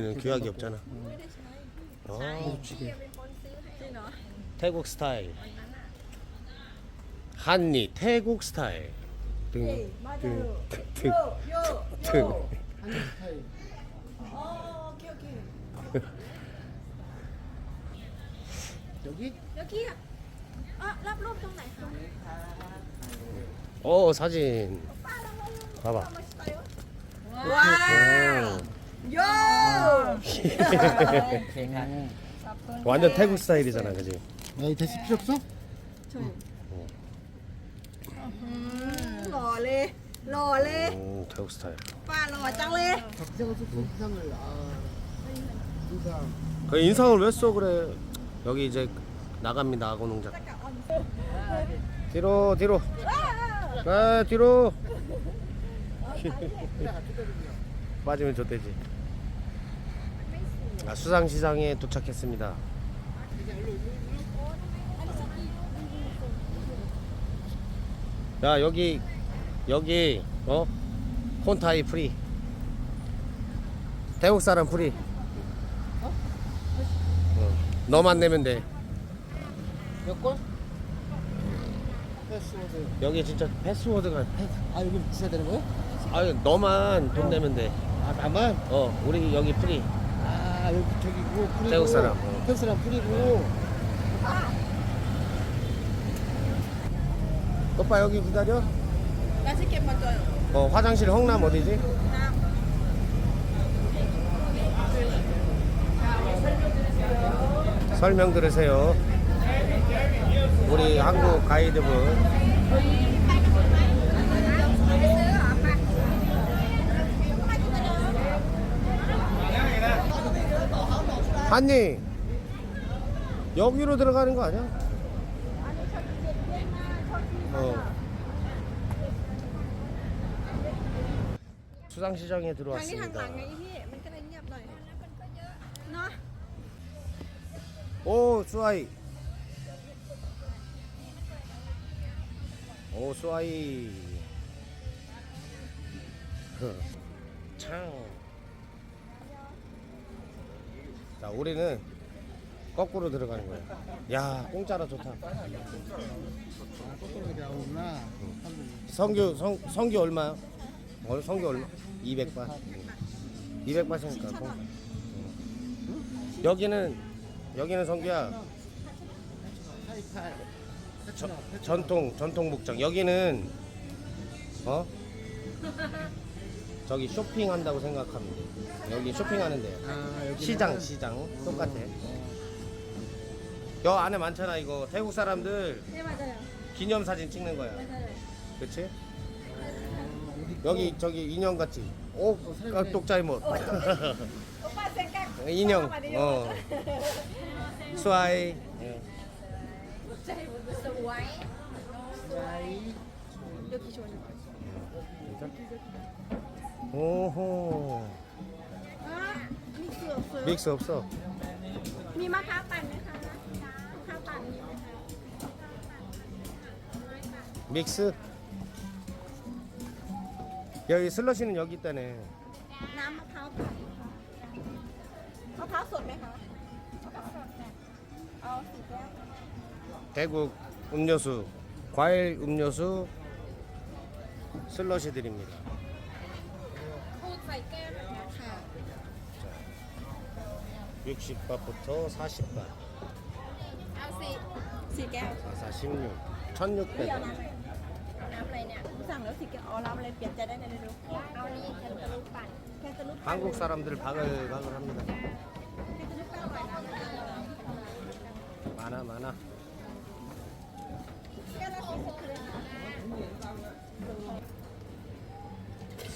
얘는 귀하게 없잖아. 아, 태국 스타일. 한니 태국 스타일. 등, 등, 등, 등, 등. 어, 오케이 오케이. 여기? 여기. 아, 랍롭 오, 어, 사진. 봐봐. 와. 어. 요! 완전 태국 스타일이잖아, 그지? 야, 이 대시 필요 없어? 음, 러레, 러레, 음, 태국 스타일. 빠 러짱레. 박자가 조금 이상을 아 이상 그 인상을 왜 써 그래? 여기 이제 나갑니다 아고 농장. 뒤로 뒤로. 아 뒤로. 빠지면 좋대지. 아, 수상시장에 도착했습니다. 야, 여기, 여기, 어? 콘타이 프리. 태국 사람 프리. 어, 너만 내면 돼. 몇 건? 패스워드. 여기 진짜 패스워드가 패스. 아 여기 주셔야 되는 거예요? 아유 너만 돈 어. 내면 돼. 아 나만? 어 우리 여기 프리. 아 여기 저기 그 뿌리고 태국 사람. 어. 태국 사람 뿌리고 오빠 여기 기다려. 맛있게 먹어요. 어 화장실 홍남 어디지? 설명 들으세요. 우리 한국 가이드분. 한니 여기로 들어가는 거 아니야? 어. 수상시장에 ำทางนี้ทาง 들어왔습니다. หลังไงพี่มันก็เลยเงียบหน่อยเนาะ 오 수아이 오 수아이 창. 자 우리는 거꾸로 들어가는 거야. 야 공짜라 좋다. 아 거꾸로. 성규 성 성규 얼마야? 어 성규 얼마? 200바. 200바시니까 공짜. 응. 여기는 여기는 성규야. 48. 저, 전통 전통 목장 여기는 어 저기 쇼핑한다고 생각하면 돼. 여기 쇼핑하는 데요. 아, 여기는- 시장 시장 똑같아. 여 안에 많잖아 이거 태국 사람들 네 맞아요. 기념 사진 찍는 거야. 맞아요. 그렇지? 음. 여기 저기 인형 같이. 오, 어, 독자이 못. 어. 오빠 생각. 인형. 어. 수아이. 예. 와인. 여기 좋은 거. 진짜? 오호 อ่ะมีเสือเสือ 믹스 없어 มีมะพร้าวปั่นไหมคะมะพร้าวปั่นมีไหมคะ 믹스 여기 슬러시는 여기 있다네 น้ำมะพร้าวปั่นมะพร้าวสดไหมคะมะพร้าวสดเนี่ยเอาสี่แก้ว 대국 음료수 과일 음료수 슬러시 드립니다 160바부터 40바. เอาสี่สี่แก้ว 4, 4, 16. 1,600원. น้ำอะไรเนี่ย สั่งแล้วสี่แก้ว อ๋อรับอะไรเปลี่ยนใจได้ในเร็วเอานี่แคนตาลูปปั่นๆแค่จะลุก 한국 사람들 바글바글 합니다. แค่จะลุกแป้งหน่อยนะ 많아, 많아. แก้วละสี่สิบ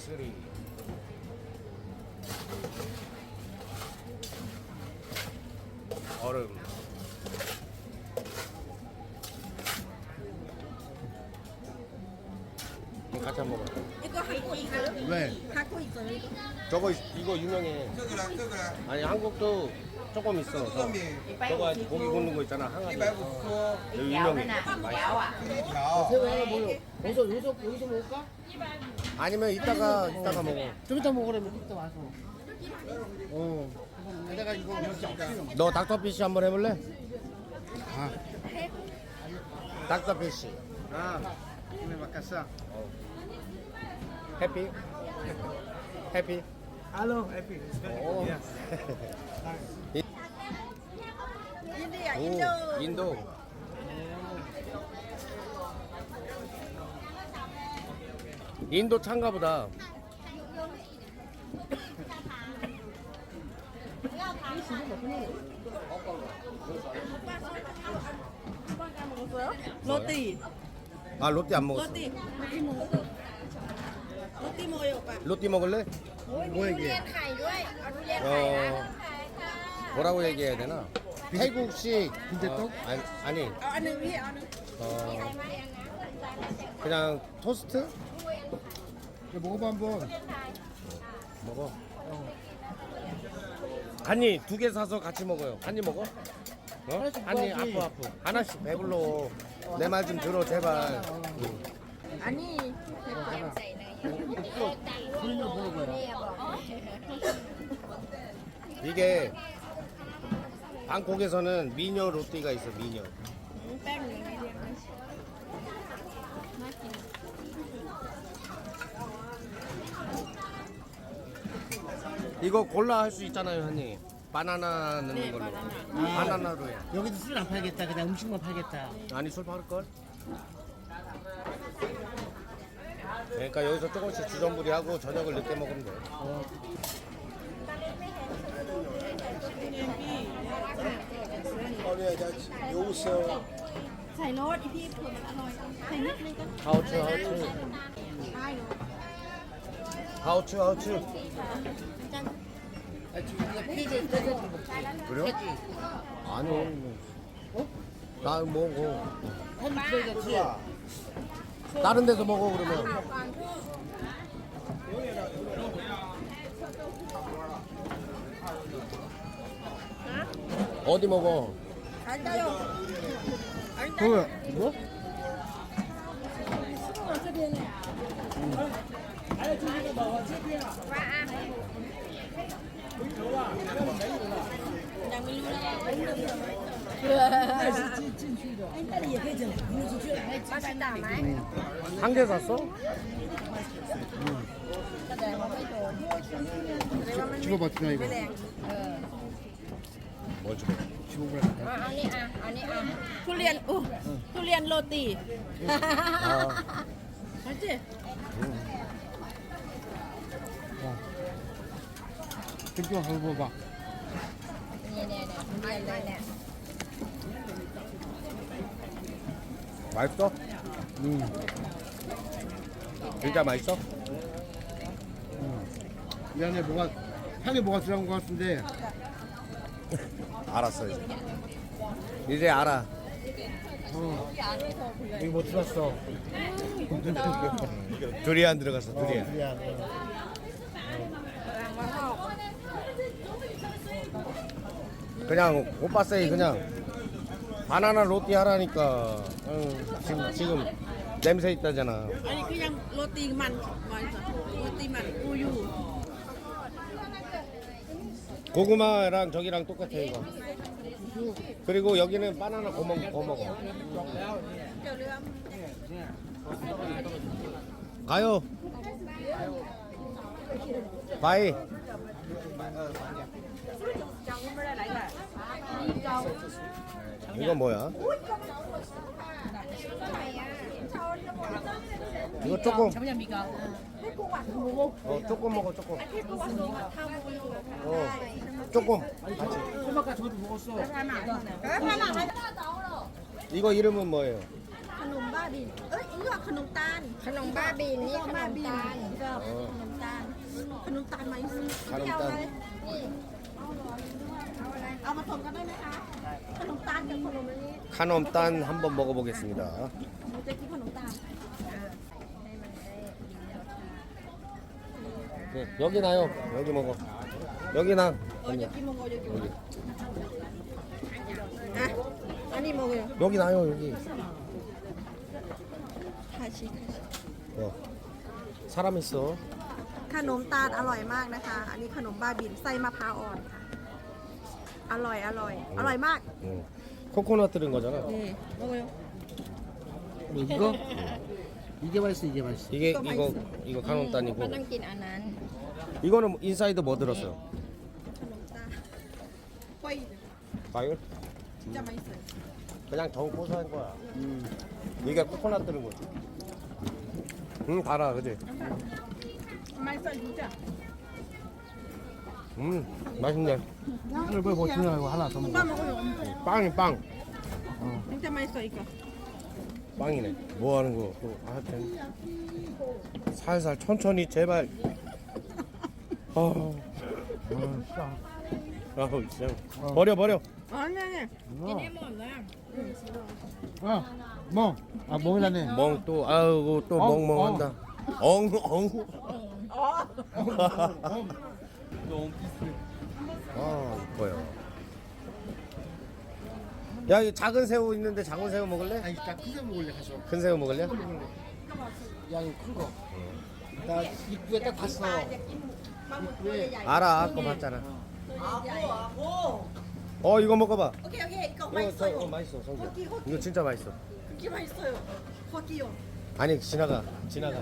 3, 이거 유명해 아니 한국도 조금 있어 저, 저거 고기 굽는 거 있잖아 항아리 여기 유명해 맛있어 새우 하나 먹어. 여기서 여기서 여기서 먹을까? 아니면 이따가 이따가 먹어 좀 이따 먹으라면 이따 와서. 어. 내가 이거 진짜. 너 닥터피쉬 한번 해볼래? 아. 닥터피쉬. 아. ini Makassar. 해피? 해피? Halo, Epi. 오. 인디야, 오, 인도. 인도. 인도 찬가 보다. 로티. 아, 로띠 안 먹었어. 먹어. 로티 먹어요, 오빠. 로띠 먹을래? 뭐 이게? ไข่ด้วย เอาทุเรียน 어, ไข่นะไข่ค่ะ 뭐라고 얘기해야 되나? 태국식 빈대떡? 어, 아니, 아니 เอาอันหนึ่งพี่ เอาอันหนึ่ง 어, 그냥 토스트 이거 먹어봐 한번. 먹어. 한이 두 개 사서 같이 먹어요. 한이 먹어? 어? 한이 아프 아프. 하나씩 배불러. 내 말 좀 들어 제발. อันนี้ 이게 방콕에서는 미녀 로띠가 있어 미녀 이거 골라 할 수 있잖아요 형님 바나나 넣는 네, 걸로 바나나. 바나나로 해 여기도 술 안 팔겠다. 그냥 음식만 팔겠다. 아니 술 팔걸? 그러니까 여기서 조금씩 주전부리 하고 저녁을 늦게 먹으면 돼. Olha aí, eu uso. Thầy nốt đi phía thường đã nói Thầy nốt lên con How to, how to. Ai rồi How to, how to. 그래? 아니요. 나 먹어. 햄 다른 데서 먹어 그러면. 어디 먹어? 알다요 그 뭐? 맛있다ไหม 한 개 샀어? แสดงว่าไม่โดนแสดงว่ามัน 집어봐 주나 이거. ไม่แรง 뭘 줘? 집어보라. เอาเอานี่อ่ะเอานี่อ่ะทุเรียนอู้ทุเรียนโรตี 아, มาจิ 좀 먹어봐. เนี่ยเนี่ยเนี่ยทุเรียนเลยเนี่ย 맛있어? 음. 진짜 맛있어? 이 안에 뭐가 향에 뭐가 들어간 것 같은데. 알았어 이제. 이제 알아. 어. 여기 뭐 들었어? 두리안 들어갔어 두리안. 그래야. 그냥 오빠 세이 그냥 바나나 로띠 하라니까. 어, 지금, 지금 냄새 있다잖아. 아니 그냥 로띠만 로띠만 우유. 고구마랑 저기랑 똑같아 이거. 그리고 여기는 바나나 고먹, 고먹어. 가요. 바이. 이건 뭐야? 이거 조금. 어 조금 먹어 조금. 어 조금. 꼬마가 저도 먹었어. 이거 이름은 뭐예요? ขนมบ้าบิน เอ้ยนี่ว่าขนมตาล ขนมบ้าบินนี่ขนมตาลก็ 어 ขนมตาล ขนมตาลไหมซื้อ 가름단. เอามาผสมกันได้ไหมคะ 카놈단 한번 먹어보겠습니다. หนูจะกินขนมตาล 네, 여기 나요. 여기 먹어. 여기 나. เออจะกินโมโกจะกิน 여기. อ่ะ อันนี้โมโก 여기 나요. 여기. คาชิคาชิ 어. 사람 있어. ขนมตาลอร่อยมากนะคะ อันนี้ขนมบ้าบินไส้มะพร้าวอ่อนค่ะ อร่อยอร่อย อร่อยมาก 응. 코코넛 들은 거잖아. นี่먹어요 뭐 이거? 이게 맛있어 이게 맛있어 이게 이거 이거 카노탄이고 ก็ต้องกินอันนั้น 이거는 인사이드 뭐 들었어요? ขนมตาลกล้วย 과일? จะไม่ใส่ 그냥 정 고소한 거야. 음. 이게 코코넛 들은 거지. 응 달아 그지? ไม่ใส่รู้จัก 음, 맛있네. 이걸 왜 버티냐, 이거 하나 더 먹어. 빵이 빵. 어. 진짜 맛있어 이거. 빵이네. 뭐 하는 거. 하여튼. 살살 천천히 제발. 아우, 아, 진짜. 아우, 어. 버려, 버려. 아니 아니. 뭐야? 아, 멍. 아, 멍이라네. 멍 또, 아우, 또 멍멍한다. 엉, 엉. 어. 원피스. 아 이뻐요. 야, 이 작은 새우 있는데 작은 새우 먹을래? 아니 나 크게 먹을래 가서. 큰 새우 먹을래? 야 이거 큰 거. 나 입구에 딱 봤어. 입구에 알아, 아까 봤잖아. 어, 이거 먹어봐. 오케이 오케이 이거 이거 저, 어, 맛있어요. 맛있어, 성규야. 호기, 호기. 이거 진짜 맛있어. 그게 맛있어요. 거기요. 아니 지나가, 지나가.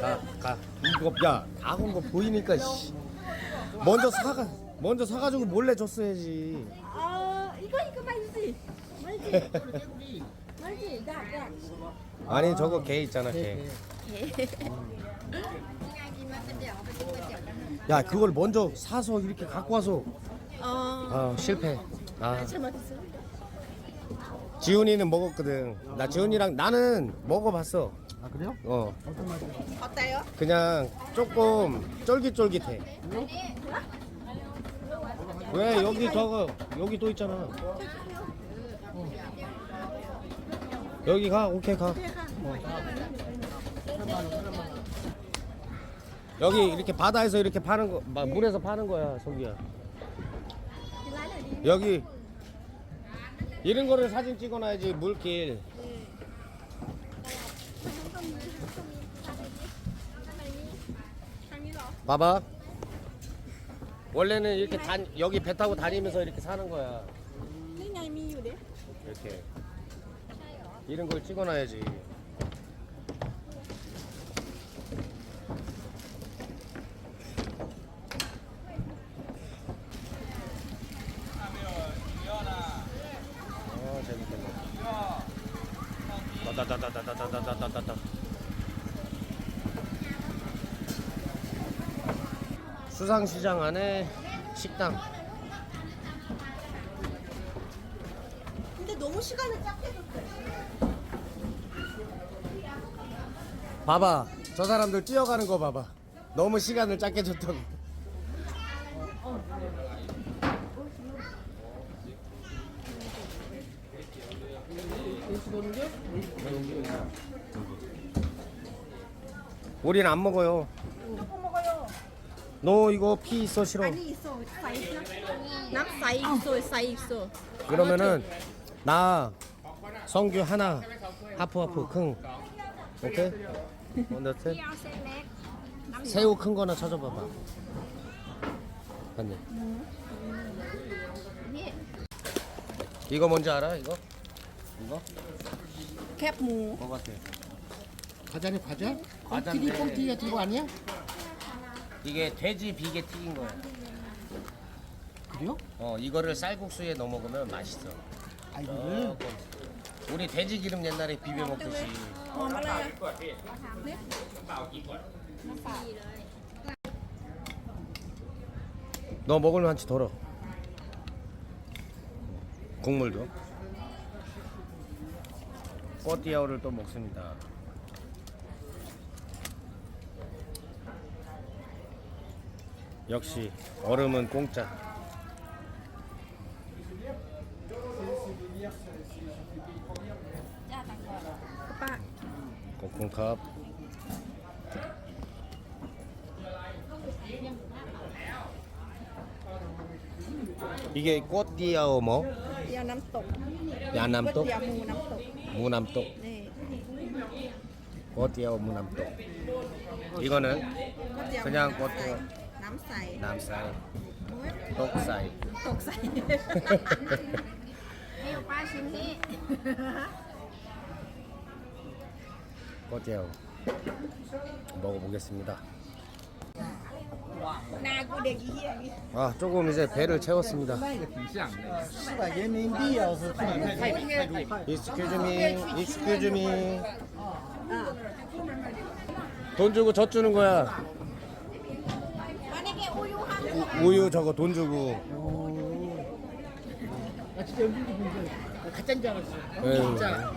가, 가. 이거 야, 나온 거 보이니까 씨. 먼저 사가. 먼저 사가지고 몰래 줬어야지. 아 이거 이거 말지 말지 말지 나나 아니 저거 개 있잖아 개. 야 그걸 먼저 사서 이렇게 갖고 와서 어. 아 실패. 아, 아 지훈이는 먹었거든. 나 지훈이랑 나는 먹어봤어. 아 그래요? 어, 어떤 맛이야? 어때요? 그냥 조금 쫄깃쫄깃해. 왜 여기 저거 여기 또 있잖아. 어. 여기 가, 오케이 가. 어. 여기 이렇게 바다에서 이렇게 파는 거, 막 물에서 파는 거야, 성기야. 여기 이런 거를 사진 찍어놔야지 물길. 봐봐. 원래는 이렇게 단 여기 배 타고 다니면서 이렇게 사는 거야. นี่ไงมีอยู่ดิ 이렇게. 이런 걸 찍어놔야지. 수상시장 안에 식당. 근데 너무 시간을 짧게 줬어요 봐봐. 저 사람들 뛰어가는 거 봐봐. 너무 시간을 짧게 줬다고. 우린 안 먹어요. 뭐? 너 이거 피 있어 싫어. 아니 있어. 사 있어 남 사이 있어 사이 있어 그러면은 나 성규 하나. 하프 하프 큰 오케이? 언더트 새우 큰 거나 찾아봐봐. 봤니? 이거 뭔지 알아 이거? 이거? 캡무 뭐 같아? 과자네 과자? 뻥튀기 뻥튀기가 이거 아니야? 이게 돼지 비계 튀긴 거야 그래요? 어 이거를 쌀국수에 넣어 먹으면 맛있어 아 이거를 조금. 우리 돼지 기름 옛날에 비벼 먹듯이 หอมอะไรอะ 너 먹을 만치 덜어. 국물도. 꼬띠아오를 또 먹습니다. 역시 얼음은 공짜. 콩컵 이게 꽃디아오 뭐? 야남동. 야남동? 꽃디아 무남동. 무남동. 네. 꽃디아오 무남동. 이거는 그냥 꽃디아. ยว 그냥 น้ำใส ก๋วยเตี๋ยว น้ำใส 남살, โอ้ย 똑살. ตกใส ให้ป้าชิมนี่ 꼬띠오 먹어보겠습니다. นากูเด็กอีเหี้ยนี่ 아 조금 이제 배를 채웠습니다. 四百人民币啊，是四百泰泰铢。 Excuse me, excuse me. 돈 주고 젖 주는 거야. 우유 저거 돈 주고 나 진짜 연준도 본 거야. 나 가짜인 줄 알았어. 네. 진짜.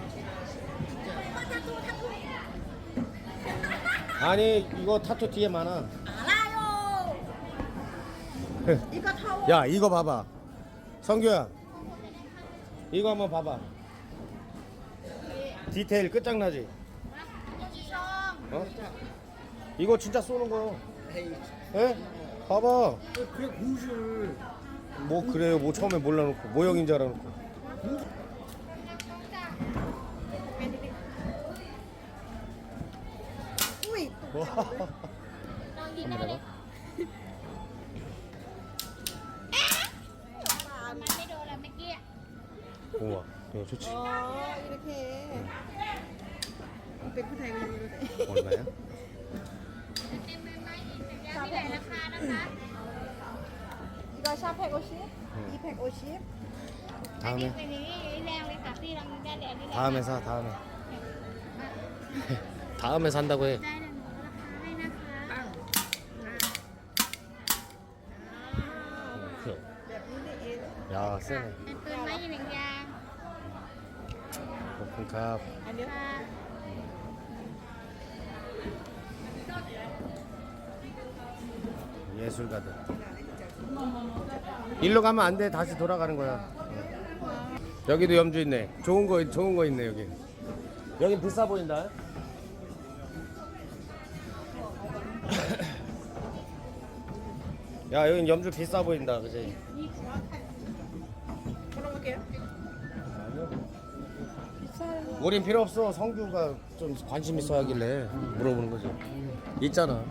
아니 이거 타투 뒤에 많아 알아요. 이거 타오. 야 이거 봐봐 성규야 이거 한번 봐봐 디테일 끝장나지 아, 어? 이거 진짜 쏘는 거 에? 봐봐. 그래 고우실. 뭐 그래요. 뭐 처음에 몰라놓고 뭐 모형인 줄 알아놓고. 와. 우와, 이거 좋지. 어, 이렇게. 100% 다이빙으로 얼마야? ราคานะคะ อีกก็ชาแพกโอชิอีแพกโอชิ นี่ 다음에 เป็นนี้แรงเลยค่ะที่เราได้แรงนี่แรง 다음에 사 다음에. 다음에 산다고 해. ได้เลยราคาให้นะคะ แบบนี้นี่เอง 야 세네. เป็นปืนไม้อีกหนึ่งยาง 오픈캅. อันนี้ ค่ะ 예술가들. 일로 가면 안 돼. 다시 돌아가는 거야. 여기도 염주 있네. 좋은 거 좋은 거 있네 여기. 여기 비싸 보인다. 야 여긴 염주 비싸 보인다 그지? 우린 필요 없어 성규가 좀 관심 있어야길래 물어보는 거지 있잖아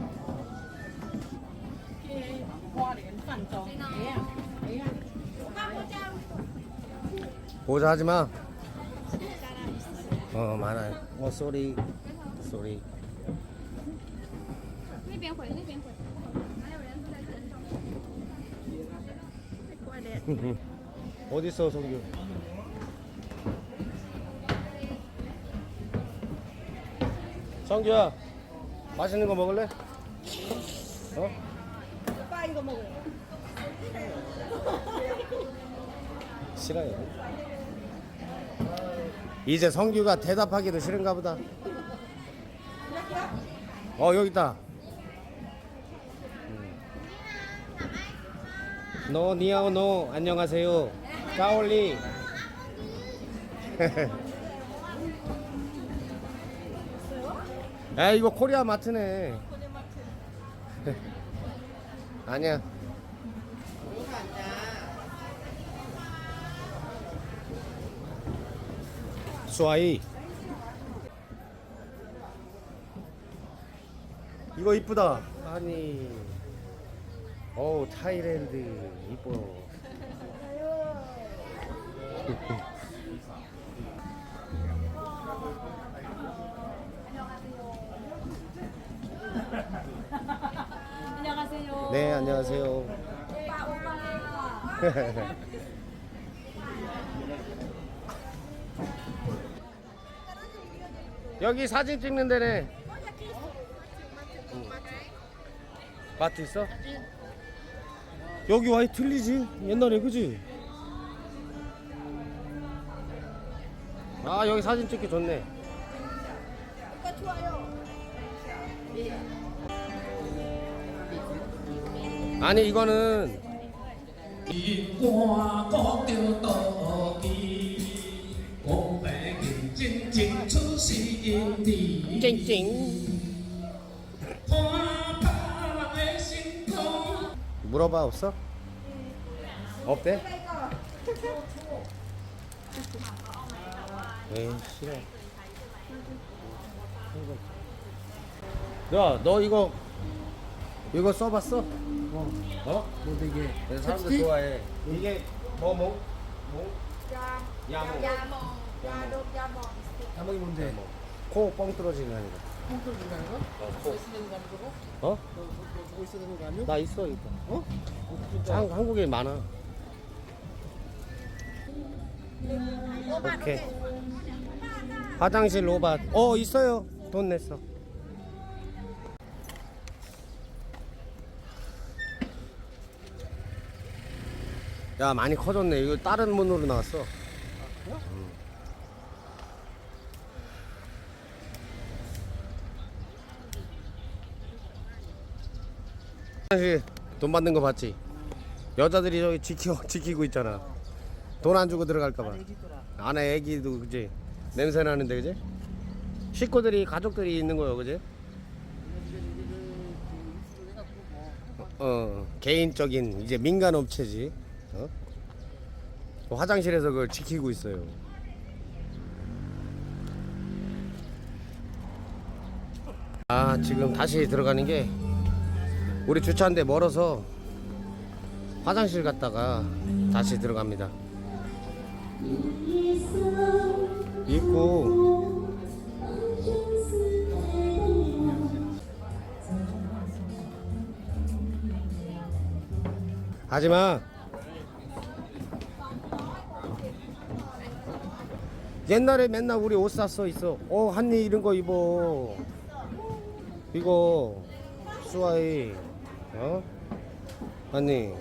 보자 하지 마. 어, 많아요. 어, 쏘리. 쏘리. 어디 있어 성규 성규야 맛있는 거 먹을래? 싫어요. 이제 성규가 대답하기도 싫은가 보다. 어 여기 있다. 음. 노 니아오 노 안녕하세요. 까올리. 아 이거 코리아 마트네. 아니야. 수아이. 이거 이쁘다. 아니. 어우 타이랜드 이뻐. 안녕하세요. 네 안녕하세요. 오빠 오빠. 여기 사진 찍는 데네 마트 있어? 여기 와이 틀리지 옛날에 그지? 아 여기 사진 찍기 좋네. 아니 이거는 我 찡찡. 물어봐 없어? 없대? 에이 싫어. 야너 이거 이거 써봤어? 어? 어? 뭐 되게 내 사람들 좋아해. 이게 뭐뭐 뭐? 뭐, 뭐? ยา ยายายามองยาดมยาหมอง 자몽이 뭔데? 네, 뭐. 코뻥 뚫어지는 아니고. 콩 떨어진다는 거? 어, 뭐 코. 있어야 되는 거 아니고? 어? 너, 너, 너 보고 있어야 되는 거 아니야? 나 있어 일단. 어? 한, 한국에 많아. 오케이. 화장실 로밭. 어 있어요. 돈 냈어. 야 많이 커졌네. 이거 다른 문으로 나왔어. 화장실 돈 받는 거 봤지? 여자들이 저기 지켜 지키고 있잖아. 돈 안 주고 들어갈까봐. 안에 애기도 그지 냄새 나는데 그지 식구들이 가족들이 있는 거요 그지 어 개인적인 이제 민간 업체지 어? 그 화장실에서 그걸 지키고 있어요 아 지금 다시 들어가는 게 우리 주차한데 멀어서 화장실 갔다가 다시 들어갑니다. 있고 하지마. 옛날에 맨날 우리 옷 샀어 있어. 어 한니 이런 거 입어. 이거. 수아이 어? 한니